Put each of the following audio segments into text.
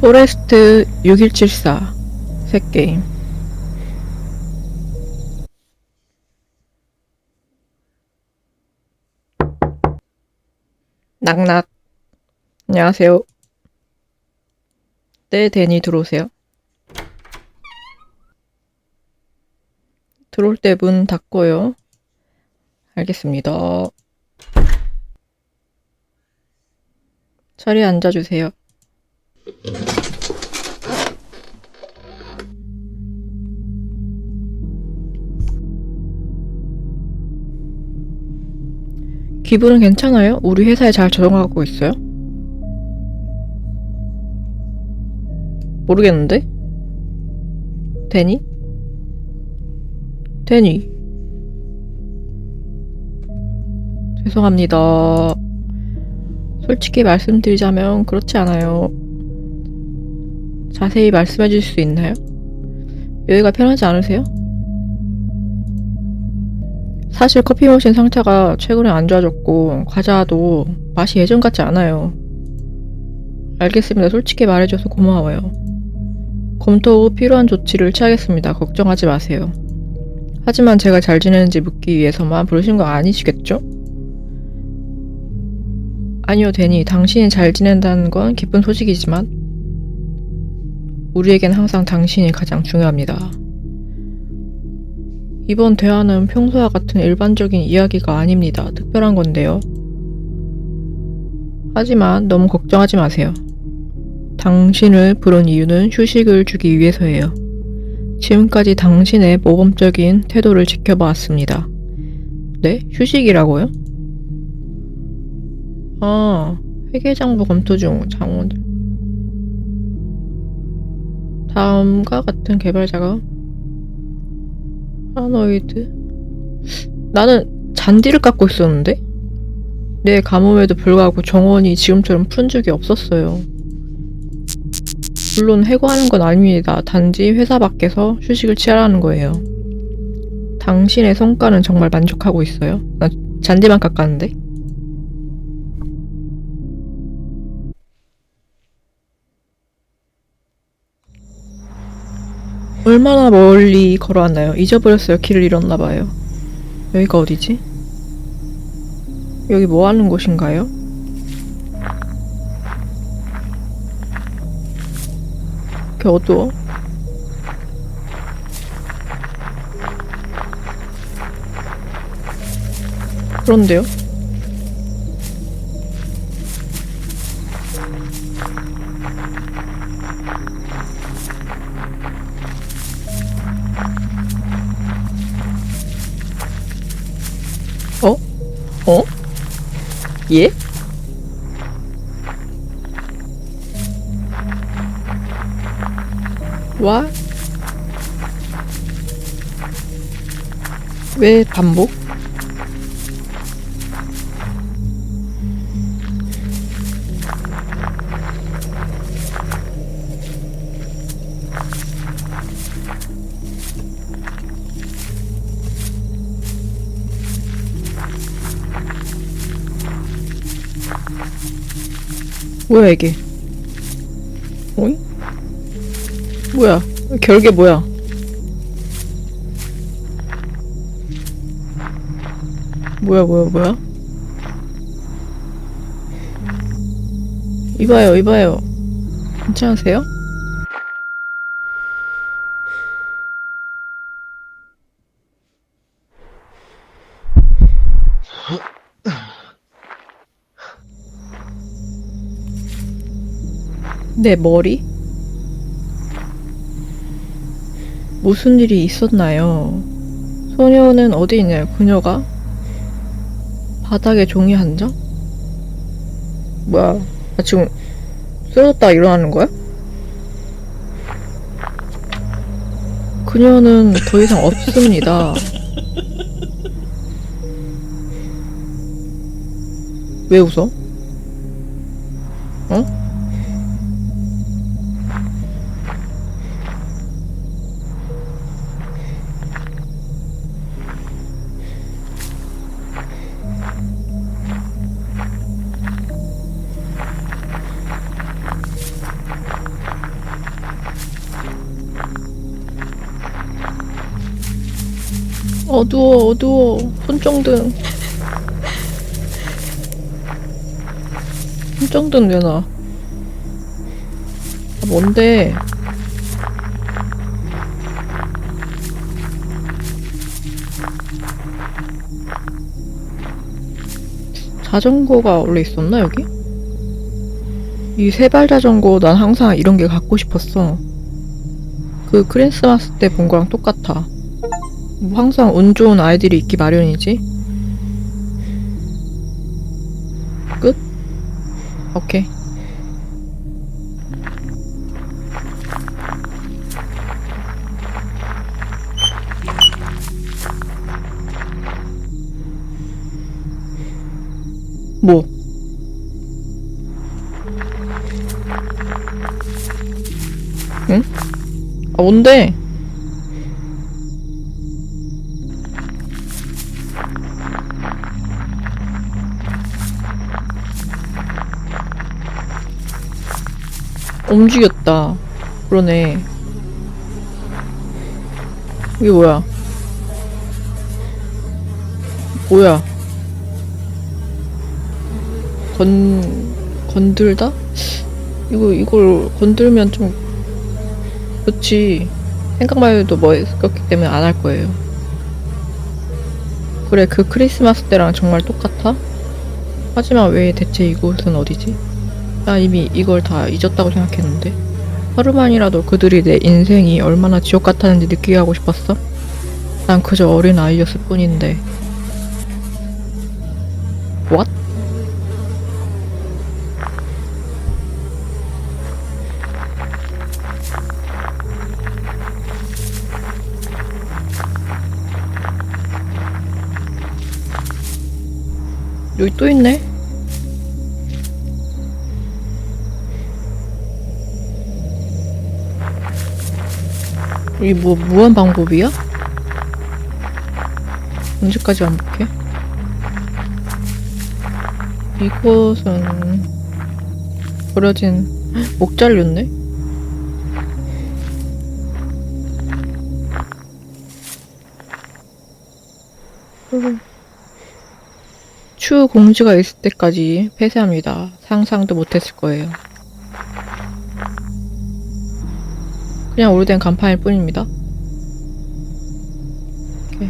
포레스트 6174 새 게임. 낙낙. 안녕하세요. 네 데니 들어오세요. 들어올 때 문 닫고요. 알겠습니다. 자리에 앉아주세요 기분은 괜찮아요? 우리 회사에 잘 적응하고 있어요? 모르겠는데? 데니? 데니? 죄송합니다. 솔직히 말씀드리자면 그렇지 않아요. 자세히 말씀해 주실 수 있나요? 여기가 편하지 않으세요? 사실 커피 머신 상태가 최근에 안 좋아졌고 과자도 맛이 예전 같지 않아요. 알겠습니다. 솔직히 말해줘서 고마워요. 검토 후 필요한 조치를 취하겠습니다. 걱정하지 마세요. 하지만 제가 잘 지내는지 묻기 위해서만 부르신 거 아니시겠죠? 아니요, 데니. 당신이 잘 지낸다는 건 기쁜 소식이지만 우리에겐 항상 당신이 가장 중요합니다. 이번 대화는 평소와 같은 일반적인 이야기가 아닙니다. 특별한 건데요. 하지만 너무 걱정하지 마세요. 당신을 부른 이유는 휴식을 주기 위해서예요. 지금까지 당신의 모범적인 태도를 지켜봐왔습니다. 네? 휴식이라고요? 아, 회계장부 검토 중 장원들. 다음과 같은 개발 작업. 파노이드. 나는 잔디를 깎고 있었는데? 내 가뭄에도 불구하고 정원이 지금처럼 푸른 적이 없었어요. 물론 해고하는 건 아닙니다. 단지 회사 밖에서 휴식을 취하라는 거예요. 당신의 성과는 정말 만족하고 있어요. 나 잔디만 깎았는데? 얼마나 멀리 걸어왔나요? 잊어버렸어요. 길을 잃었나봐요. 여기가 어디지? 여기 뭐 하는 곳인가요? 이렇게 어두워? 그런데요? 예? 와? 왜 반복? 뭐야 이게? 어이? 뭐야? 결계 뭐야? 뭐야 뭐야 뭐야? 이봐요 이봐요 괜찮으세요? 내 머리? 무슨 일이 있었나요? 소녀는 어디 있나요? 그녀가? 바닥에 종이 한 장? 뭐야? 나 지금 쓰러졌다가 일어나는 거야? 그녀는 더 이상 없습니다. 왜 웃어? 어? 어두워 어두워. 손정등 손정등 내놔 아, 뭔데? 자전거가 원래 있었나 여기? 이 세발 자전거 난 항상 이런 게 갖고 싶었어. 그 크리스마스 때 본 거랑 똑같아 뭐 항상 운 좋은 아이들이 있기 마련이지. 끝? 오케이. 뭐? 응? 아, 뭔데? 움직였다. 그러네. 이게 뭐야? 뭐야? 건, 건들다? 이거, 이걸 건들면 좀, 그렇지. 생각만 해도 멋있었기 때문에 안 할 거예요. 그래, 그 크리스마스 때랑 정말 똑같아? 하지만 왜 대체 이곳은 어디지? 나 이미 이걸 다 잊었다고 생각했는데 하루만이라도 그들이 내 인생이 얼마나 지옥 같았는지 느끼게 하고 싶었어? 난 그저 어린 아이였을 뿐인데 What? 여기 또 있네? 이뭐 무한 방법이야? 언제까지 반복해? 이곳은 버려진 헉, 목 잘렸네? 음. 추후 공지가 있을 때까지 폐쇄합니다. 상상도 못했을 거예요. 그냥 오래된 간판일 뿐입니다. 오케이.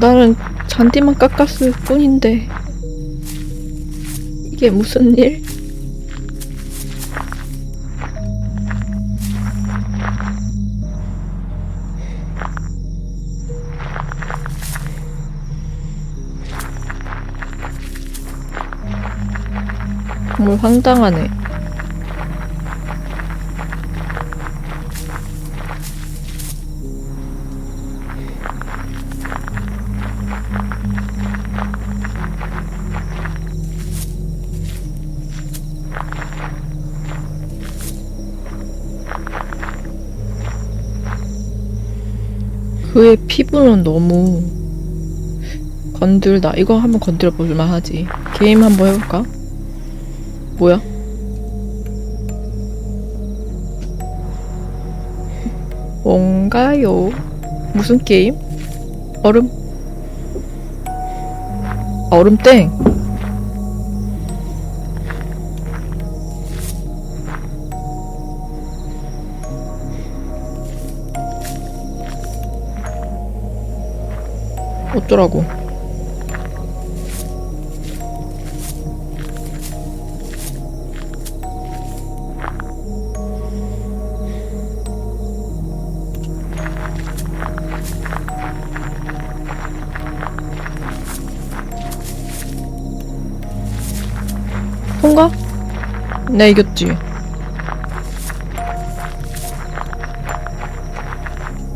나는 잔디만 깎았을 뿐인데 이게 무슨 일? 황당하네. 그의 피부는 너무 건들다. 이거 한번 건드려 볼만 하지. 게임 한번 해볼까? 뭐야? 뭔가요? 무슨 게임? 얼음? 아, 얼음땡! 어쩌라고. 통과? 내 이겼지.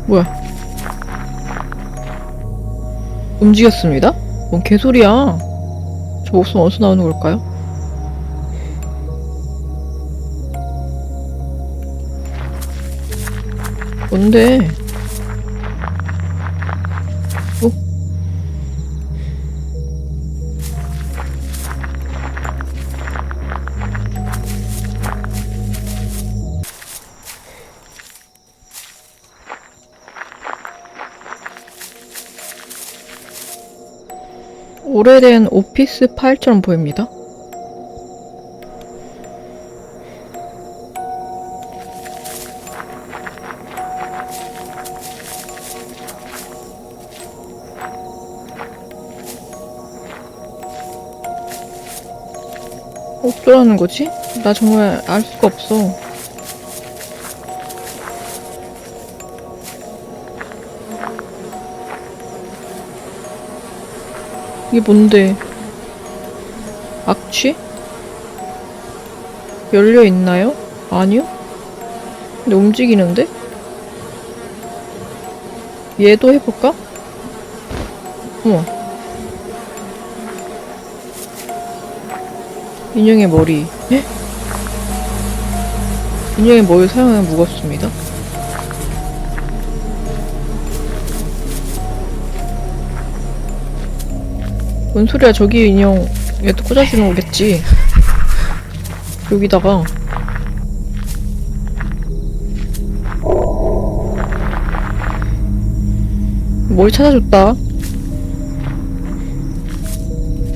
뭐야? 움직였습니다? 뭔 개소리야? 저 목숨 어디서 나오는 걸까요? 뭔데? 오래된 오피스 파일처럼 보입니다. 어쩌라는 거지? 나 정말 알 수가 없어. 이게 뭔데? 악취? 열려 있나요? 아니요? 근데 움직이는데? 얘도 해볼까? 어머. 인형의 머리. 에? 인형의 머리 사용하면 무겁습니다. 뭔 소리야. 저기 인형 얘도 꽂아주는 거겠지. 여기다가. 뭘 찾아줬다?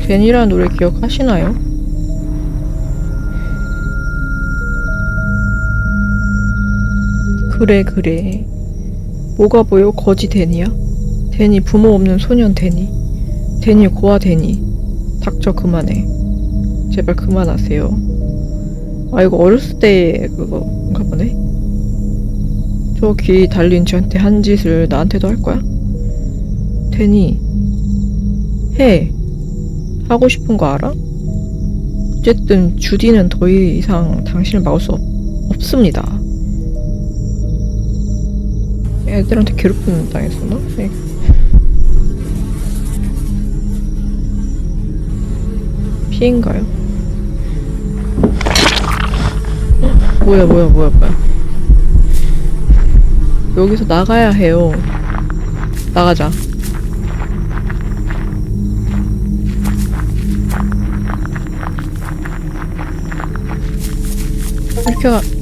괜이라는 노래 기억하시나요? 그래 그래. 뭐가 보여? 거지 데니야? 데니 부모 없는 소년 데니 데니 고아 데니. 닥쳐 그만해. 제발 그만하세요. 아 이거 어렸을 때 그거인가 보네? 저 귀 달린 쥐한테 한 짓을 나한테도 할 거야? 데니. 해. 하고 싶은 거 알아? 어쨌든 주디는 더 이상 당신을 막을 수 없, 없습니다. 애들한테 괴롭힘 당했었나? 피인가요? 뭐야 뭐야 뭐야 뭐야. 여기서 나가야 해요. 나가자. 이렇게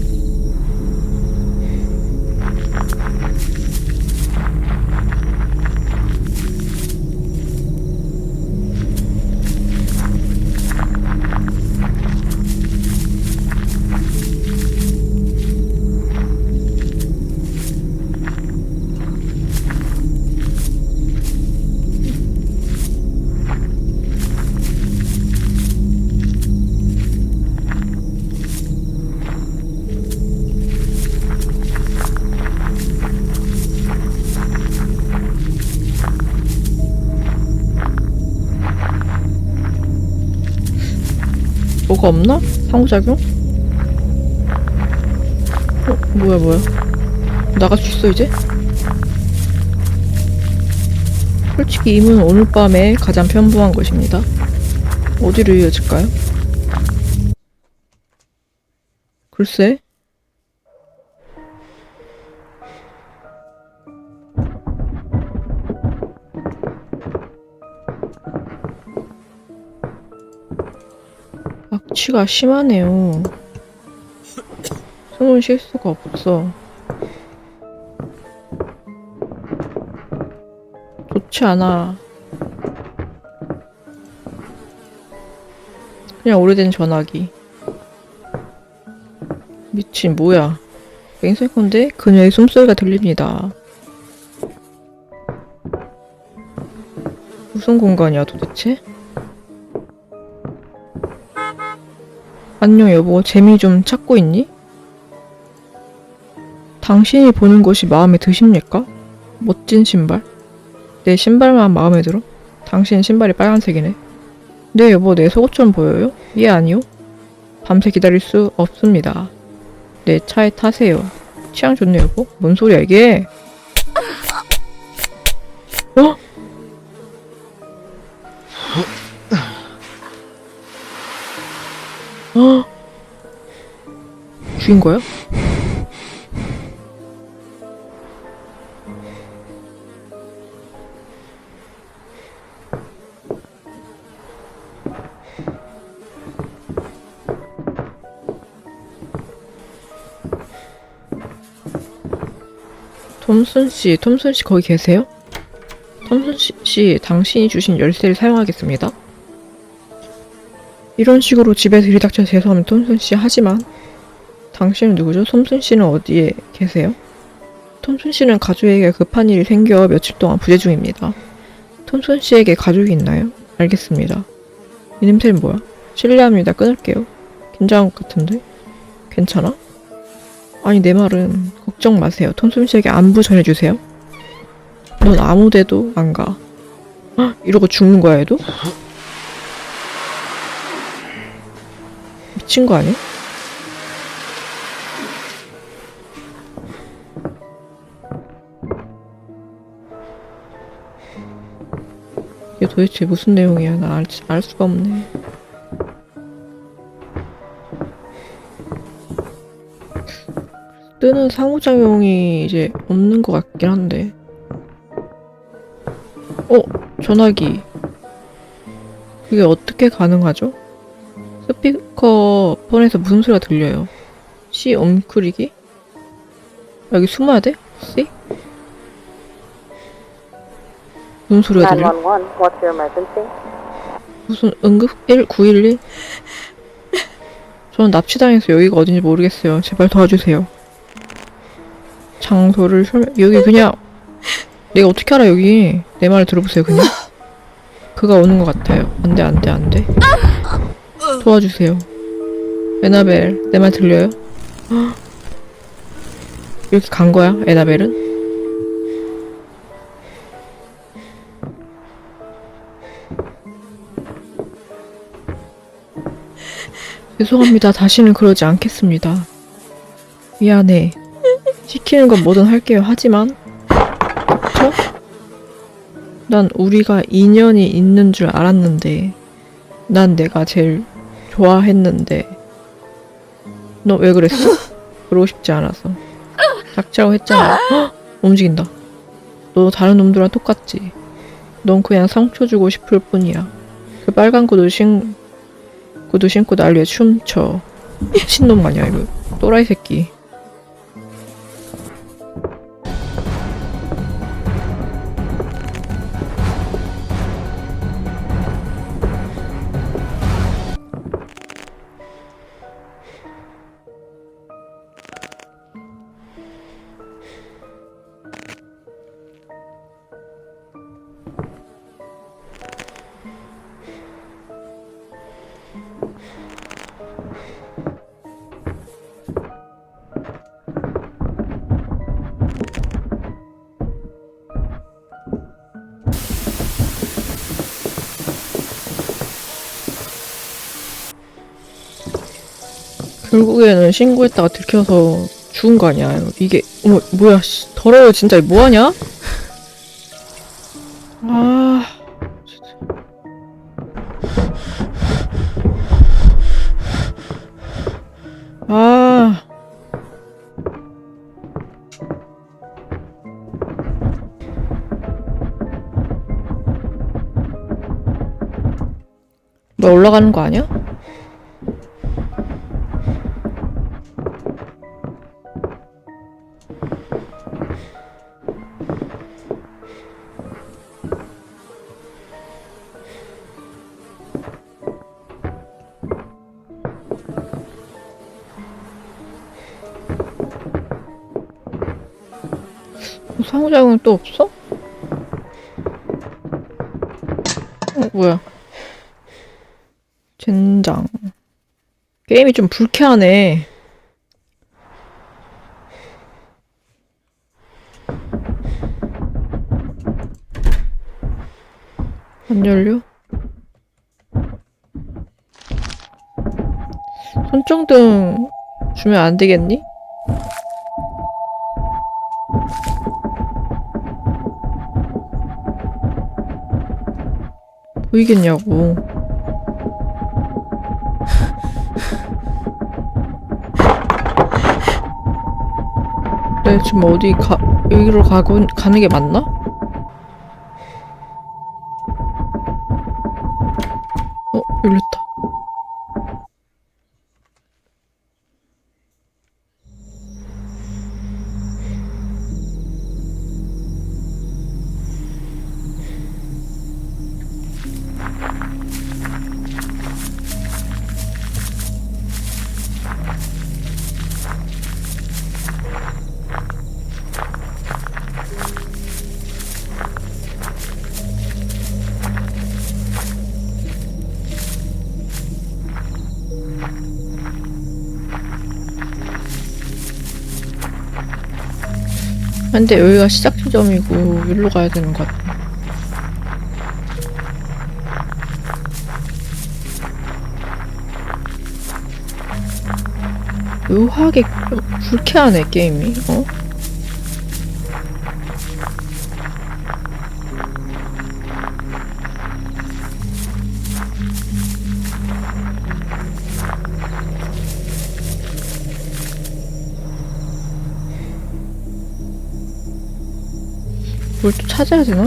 뭐가 없나? 상호작용? 어, 뭐야, 뭐야. 나갈 수 있어, 이제? 솔직히 임은 오늘 밤에 가장 편부한 것입니다. 어디로 이어질까요? 글쎄. 악취가 심하네요. 숨을 쉴 수가 없어. 좋지 않아. 그냥 오래된 전화기. 미친, 뭐야. 맹세컨대 그녀의 숨소리가 들립니다. 무슨 공간이야, 도대체? 안녕 여보, 재미 좀 찾고 있니? 당신이 보는 것이 마음에 드십니까? 멋진 신발? 내 신발만 마음에 들어? 당신 신발이 빨간색이네. 네 여보, 내 속옷처럼 보여요? 예 아니요. 밤새 기다릴 수 없습니다. 내 차에 타세요. 취향 좋네 여보. 뭔 소리야 이게? 어? 어? 죽인 거야? 톰슨 씨, 톰슨 씨 거기 계세요? 톰슨 씨 씨, 당신이 주신 열쇠를 사용하겠습니다. 이런 식으로 집에 들이닥쳐 죄송하면 톰슨 씨 하지만 당신은 누구죠? 톰슨 씨는 어디에 계세요? 톰슨 씨는 가족에게 급한 일이 생겨 며칠 동안 부재 중입니다. 톰슨 씨에게 가족이 있나요? 알겠습니다. 이 냄새는 뭐야? 실례합니다. 끊을게요. 긴장한 것 같은데? 괜찮아? 아니 내 말은 걱정 마세요. 톰슨 씨에게 안부 전해주세요. 넌 아무데도 안 가. 헉, 이러고 죽는 거야 얘도? 미친 거 아니야? 이게 도대체 무슨 내용이야? 나 알, 알 수가 없네. 뜨는 상호작용이 이제 없는 것 같긴 한데. 어? 전화기. 그게 어떻게 가능하죠? 스피커 폰에서 무슨 소리가 들려요? C 엉클이기? 여기 숨어야 돼? 혹시? 무슨 소리가 들려? 911, what's your emergency? 무슨 응급 1911? 저는 납치당해서 여기가 어딘지 모르겠어요. 제발 도와주세요. 장소를 설명, 여기 그냥, 내가 어떻게 알아, 여기. 내 말을 들어보세요, 그냥. 그가 오는 것 같아요. 안 돼, 안 돼, 안 돼. 도와주세요. 에나벨, 내 말 들려요? 헉. 이렇게 간 거야, 에나벨은? 죄송합니다. 다시는 그러지 않겠습니다. 미안해. 시키는 건 뭐든 할게요. 하지만, 그쵸? 난 우리가 인연이 있는 줄 알았는데, 난 내가 제일 좋아했는데, 너 왜 그랬어? 그러고 싶지 않아서. 닥치라고 했잖아. 헉! 움직인다. 너 다른 놈들랑 똑같지? 넌 그냥 상처 주고 싶을 뿐이야. 그 빨간 구두 신, 구두 신고 난리에 춤춰. 미친놈 아니야, 이거. 또라이 새끼. 결국에는 신고했다가 들켜서 죽은 거 아니야. 이게, 어머, 뭐야, 씨. 더러워, 진짜. 뭐 하냐? 아. 진짜. 아. 뭐 올라가는 거 아니야? 상호작용 또 없어? 어, 뭐야. 젠장. 게임이 좀 불쾌하네. 안 열려? 손정등 주면 안 되겠니? 보이겠냐고. 네, 지금 어디 가, 여기로 가고, 가는 게 맞나? 근데 여기가 시작 지점이고 여기로 가야 되는 것 같아. 묘하게 좀 불쾌하네 게임이. 어? 뭘 또 찾아야 되나?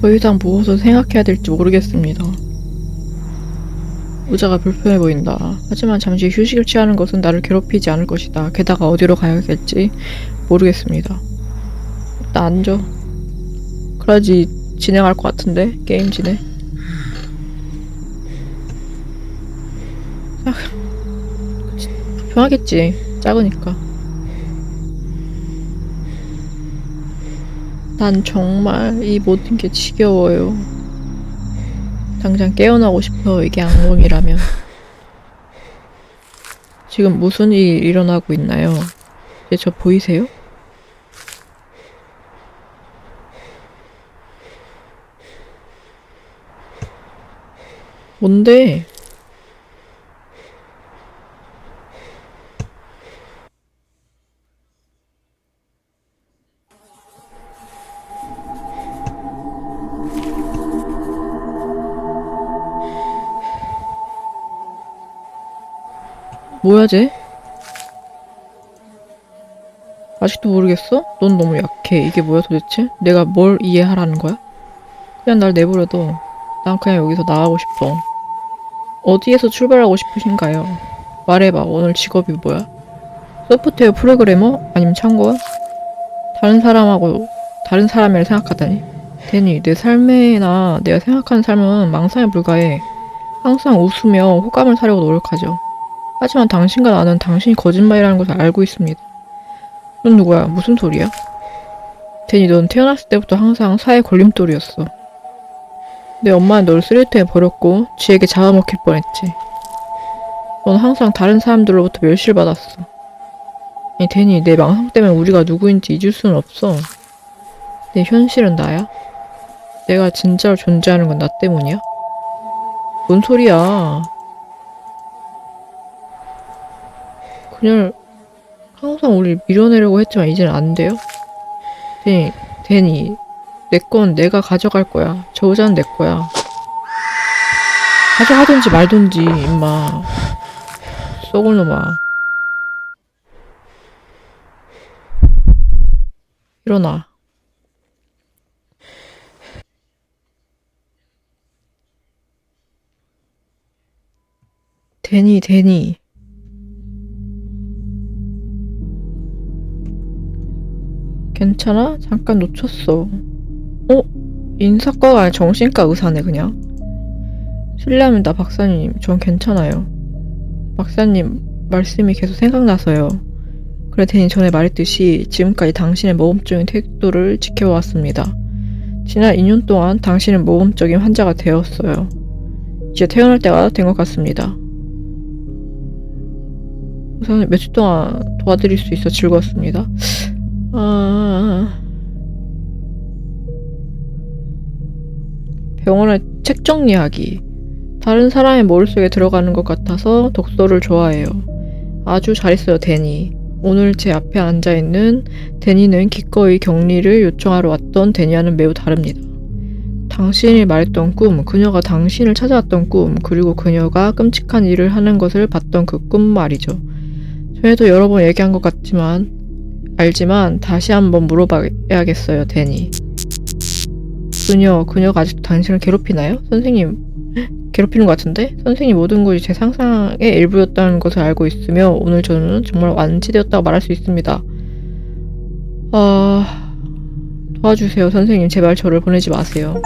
더 이상 무엇을 생각해야 될지 모르겠습니다. 의자가 불편해 보인다. 하지만 잠시 휴식을 취하는 것은 나를 괴롭히지 않을 것이다. 게다가 어디로 가야겠지 모르겠습니다. 일단 앉아. 그래야지 진행할 것 같은데 게임 진행. 아, 불편하겠지. 작으니까. 난 정말 이 모든 게 지겨워요. 당장 깨어나고 싶어, 이게 악몽이라면. 지금 무슨 일이 일어나고 있나요? 이제 저 보이세요? 뭔데? 뭐야 쟤? 아직도 모르겠어? 넌 너무 약해. 이게 뭐야 도대체? 내가 뭘 이해하라는 거야? 그냥 날 내버려둬. 난 그냥 여기서 나가고 싶어. 어디에서 출발하고 싶으신가요? 말해봐. 오늘 직업이 뭐야? 소프트웨어 프로그래머? 아니면 창고야? 다른 사람하고 다른 사람을 생각하다니? 데니, 내 삶에나 내가 생각하는 삶은 망상에 불과해. 항상 웃으며 호감을 사려고 노력하죠. 하지만 당신과 나는 당신이 거짓말이라는 것을 알고 있습니다. 넌 누구야? 무슨 소리야? 데니, 넌 태어났을 때부터 항상 사회 걸림돌이었어. 내 엄마는 널 쓰레기통에 버렸고 쥐에게 잡아먹힐 뻔했지. 넌 항상 다른 사람들로부터 멸시를 받았어. 아니, 데니, 내 망상 때문에 우리가 누구인지 잊을 수는 없어. 내 현실은 나야? 내가 진짜로 존재하는 건 나 때문이야? 뭔 소리야? 그냥 항상 우리 밀어내려고 했지만 이제는 안 돼요? 데니, 데니, 내 건 내가 가져갈 거야. 저 의자는 내 거야. 가져가든지 말든지, 임마. 썩을 놈아. 일어나. 데니, 데니. 괜찮아? 잠깐 놓쳤어. 어? 인사과가 아니라 정신과 의사네, 그냥. 실례합니다, 박사님. 전 괜찮아요. 박사님, 말씀이 계속 생각나서요. 그래, 데니 전에 말했듯이 지금까지 당신의 모범적인 태도를 지켜왔습니다. 지난 2년 동안 당신은 모범적인 환자가 되었어요. 이제 퇴원할 때가 된 것 같습니다. 우선 며칠 동안 도와드릴 수 있어 즐거웠습니다. 아... 병원의 책 정리하기. 다른 사람의 머릿속에 들어가는 것 같아서 독서를 좋아해요. 아주 잘했어요, 데니. 오늘 제 앞에 앉아있는 데니는 기꺼이 격리를 요청하러 왔던 데니와는 매우 다릅니다. 당신이 말했던 꿈, 그녀가 당신을 찾아왔던 꿈, 그리고 그녀가 끔찍한 일을 하는 것을 봤던 그 꿈 말이죠. 전에도 여러 번 얘기한 것 같지만, 알지만 다시 한번 물어봐야겠어요, 데니. 그녀, 그녀가 아직도 당신을 괴롭히나요? 선생님, 괴롭히는 것 같은데? 선생님 모든 것이 제 상상의 일부였다는 것을 알고 있으며 오늘 저는 정말 완치되었다고 말할 수 있습니다. 아... 도와주세요, 선생님. 제발 저를 보내지 마세요.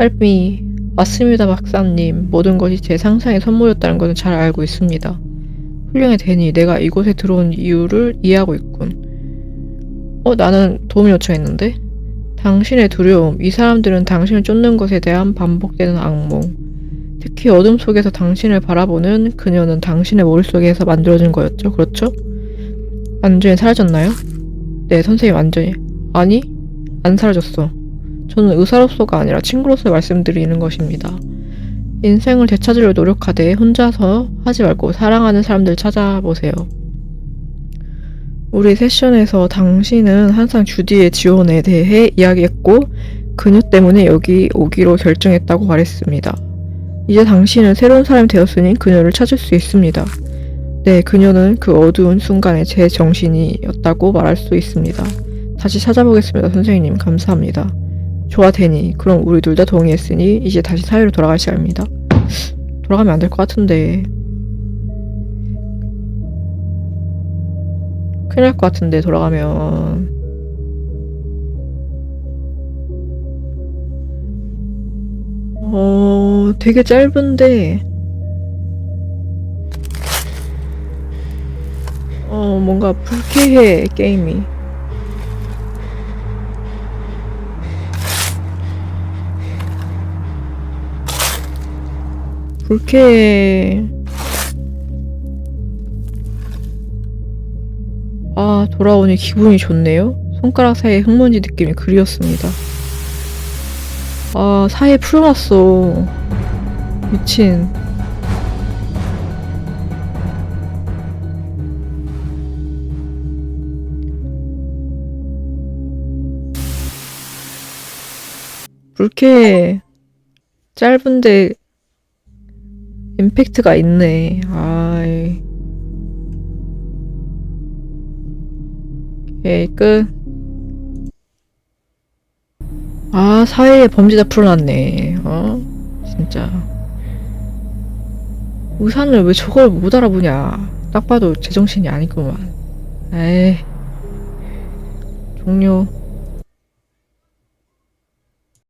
Me. 맞습니다, 박사님. 모든 것이 제 상상의 선물이었다는 것은 잘 알고 있습니다. 훌륭해 대니 내가 이곳에 들어온 이유를 이해하고 있군. 어, 나는 도움 요청했는데? 당신의 두려움, 이 사람들은 당신을 쫓는 것에 대한 반복되는 악몽. 특히 어둠 속에서 당신을 바라보는 그녀는 당신의 머릿속에서 만들어진 거였죠. 그렇죠? 완전히 사라졌나요? 네, 선생님 완전히. 아니, 안 사라졌어. 저는 의사로서가 아니라 친구로서 말씀드리는 것입니다. 인생을 되찾으려 노력하되 혼자서 하지 말고 사랑하는 사람들 찾아보세요. 우리 세션에서 당신은 항상 주디의 지원에 대해 이야기했고 그녀 때문에 여기 오기로 결정했다고 말했습니다. 이제 당신은 새로운 사람이 되었으니 그녀를 찾을 수 있습니다. 네, 그녀는 그 어두운 순간에 제 정신이었다고 말할 수 있습니다. 다시 찾아보겠습니다, 선생님. 감사합니다. 좋아, 데니. 그럼 우리 둘 다 동의했으니 이제 다시 사회로 돌아갈 시간입니다. 돌아가면 안 될 것 같은데. 큰일 날 것 같은데, 돌아가면. 어, 되게 짧은데, 어, 뭔가 불쾌해, 게임이. 불쾌해. 아, 돌아오니 기분이 좋네요. 손가락 사이에 흙먼지 느낌이 그리웠습니다. 아, 사이에 풀어놨어. 미친. 불쾌해. 짧은데 임팩트가 있네. 아이. 오케이, 끝. 아, 사회에 범죄자 풀어놨네. 어? 진짜. 의사는 왜 저걸 못 알아보냐. 딱 봐도 제정신이 아니구만. 에이. 종료.